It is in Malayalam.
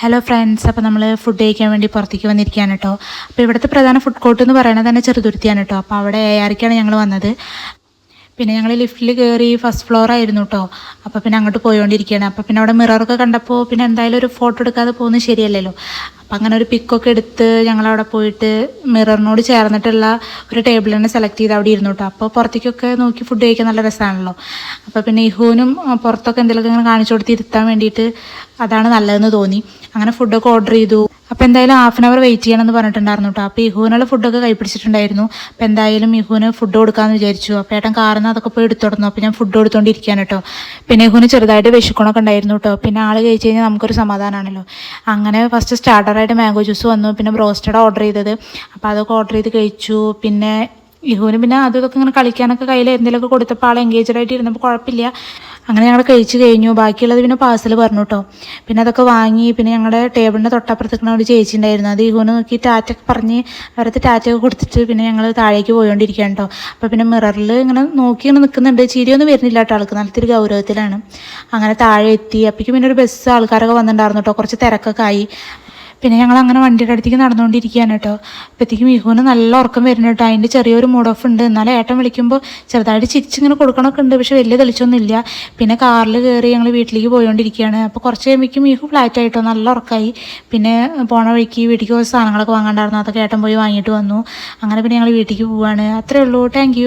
ഹലോ ഫ്രണ്ട്സ് അപ്പോൾ നമ്മൾ ഫുഡ് കഴിക്കാൻ വേണ്ടി പുറത്തേക്ക് വന്നിരിക്കുകയാണ് കേട്ടോ. അപ്പോൾ ഇവിടുത്തെ പ്രധാന ഫുഡ് കോർട്ട് എന്ന് പറയുന്നത് തന്നെ ചെറുതുരുത്തിയാണ് കേട്ടോ. അപ്പോൾ അവിടെ ആർക്കാണ് ഞങ്ങൾ വന്നത്. പിന്നെ ഞങ്ങൾ ലിഫ്റ്റിൽ കയറി ഫസ്റ്റ് ഫ്ലോർ ആയിരുന്നു കേട്ടോ. അപ്പോൾ പിന്നെ അങ്ങോട്ട് പോയിക്കൊണ്ടിരിക്കുകയാണ് അപ്പോൾ പിന്നെ അവിടെ മിററൊക്കെ കണ്ടപ്പോൾ പിന്നെ എന്തായാലും ഒരു ഫോട്ടോ എടുക്കാതെ പോകുന്നത് ശരിയല്ലല്ലോ. അപ്പം അങ്ങനെ ഒരു പിക്കൊക്കെ എടുത്ത് ഞങ്ങളവിടെ പോയിട്ട് മിററിനോട് ചേർന്നിട്ടുള്ള ഒരു ടേബിൾ തന്നെ സെലക്ട് ചെയ്ത് അവിടെ ഇരുന്നു കേട്ടോ. അപ്പോൾ പുറത്തേക്കൊക്കെ നോക്കി ഫുഡ് കഴിക്കാൻ നല്ല രസമാണല്ലോ അപ്പോൾ പിന്നെ ഇഹുവിനും പുറത്തൊക്കെ എന്തെങ്കിലുമൊക്കെ ഇങ്ങനെ കാണിച്ചു കൊടുത്ത് ഇരുത്താൻ വേണ്ടിയിട്ട് അതാണ് നല്ലതെന്ന് തോന്നി. അങ്ങനെ ഫുഡൊക്കെ ഓർഡർ ചെയ്തു. അപ്പോൾ എന്തായാലും ഹാഫ് ആൻ അവർ വെയിറ്റ് ചെയ്യണമെന്ന് പറഞ്ഞിട്ടുണ്ടായിരുന്നു കേട്ടോ അപ്പോൾ ഇഹുവിനുള്ള ഫുഡൊക്കെ കൈപ്പിടിച്ചിട്ടുണ്ടായിരുന്നു അപ്പോൾ എന്തായാലും ഇഹുവിന് ഫുഡ് കൊടുക്കാമെന്ന് വിചാരിച്ചു. അപ്പോൾ ഏട്ടൻ കാറിന് അതൊക്കെ പോയി എടുത്തു തുടർന്നു. അപ്പോൾ ഞാൻ ഫുഡ് കൊടുത്തോണ്ടിരിക്കുകയാണ് കേട്ടോ പിന്നെ ഇഹുവിന് ചെറുതായിട്ട് വിശക്കണമൊക്കെ ഉണ്ടായിരുന്നു കേട്ടോ പിന്നെ ആൾ കഴിച്ച് കഴിഞ്ഞാൽ നമുക്കൊരു സമാധാനമാണല്ലോ അങ്ങനെ ഫസ്റ്റ് സ്റ്റാർട്ടറായിട്ട് മാംഗോ ജ്യൂസ് വന്നു. പിന്നെ ബ്രോസ്റ്റഡ് ഓർഡർ ചെയ്തത്. അപ്പോൾ അതൊക്കെ ഓർഡർ ചെയ്ത് കഴിച്ചു. പിന്നെ ഇഹുവിന് പിന്നെ അതൊക്കെ ഇങ്ങനെ കളിക്കാനൊക്കെ കയ്യിൽ എന്തെങ്കിലുമൊക്കെ കൊടുത്തപ്പോൾ ആൾ എൻഗേജഡ് ആയിട്ട് ഇരുന്നപ്പോൾ കുഴപ്പമില്ല. അങ്ങനെ ഞങ്ങൾ കഴിച്ച് കഴിഞ്ഞു. ബാക്കിയുള്ളത് പിന്നെ പാഴ്സൽ പറഞ്ഞു കേട്ടോ പിന്നെ അതൊക്കെ വാങ്ങി പിന്നെ ഞങ്ങളുടെ ടേബിളിന്റെ തൊട്ടപ്പുറത്തേക്കുന്ന ഒരു ചേച്ചി ഉണ്ടായിരുന്നു. അത് ഇഹുവിന് നോക്കി ടാറ്റൊക്കെ പറഞ്ഞ് അവരത്തെ ടാറ്റൊക്കെ കൊടുത്തിട്ട് പിന്നെ ഞങ്ങൾ താഴേക്ക് പോയോണ്ടിരിക്കുകയാണ് കേട്ടോ അപ്പോൾ പിന്നെ മിററിൽ ഇങ്ങനെ നോക്കി ഇങ്ങനെ നിൽക്കുന്നുണ്ട് ചിരിയൊന്നും വരുന്നില്ല കേട്ടോ ആൾക്ക്. നല്ലൊരു ഗൗരവത്തിലാണ്. അങ്ങനെ താഴെ എത്തി. അപ്പോഴേക്കും പിന്നെ ഒരു ബസ് ആൾക്കാരൊക്കെ വന്നിട്ടുണ്ടായിരുന്നു കേട്ടോ കുറച്ച് തിരക്കൊക്കെ ആയി. പിന്നെ ഞങ്ങൾ അങ്ങനെ വണ്ടിയുടെ അടുത്തേക്ക് നടന്നുകൊണ്ടിരിക്കുകയാണ് കേട്ടോ. അപ്പോഴത്തേക്കും മിഹുവിന് നല്ല ഉറക്കം വരുന്നു കേട്ടോ. അതിന്റെ ചെറിയൊരു മൂഡ് ഓഫ് ഉണ്ട്. എന്നാലും ഏട്ടൻ വിളിക്കുമ്പോൾ ചെറുതായിട്ട് ചിരിച്ചിങ്ങനെ കൊടുക്കണമൊക്കെ ഉണ്ട് പക്ഷെ വലിയ തെളിച്ചൊന്നും ഇല്ല പിന്നെ കാറിൽ കയറി ഞങ്ങൾ വീട്ടിലേക്ക് പോയോണ്ടിരിക്കുകയാണ്. അപ്പോൾ കുറച്ച് കഴിയുമ്പോഴേക്കും മിഹു ഫ്ലാറ്റ് ആയിട്ടോ. നല്ല ഉറക്കമായി പിന്നെ പോണ വഴിക്ക് വീട്ടിലേക്ക് കുറച്ച് സാധനങ്ങളൊക്കെ വാങ്ങാണ്ടായിരുന്നു. അതൊക്കെ ഏട്ടൻ പോയി വാങ്ങിയിട്ട് വന്നു. അങ്ങനെ പിന്നെ ഞങ്ങൾ വീട്ടിലേക്ക് പോവാണ്. അത്രേ ഉള്ളൂ. താങ്ക്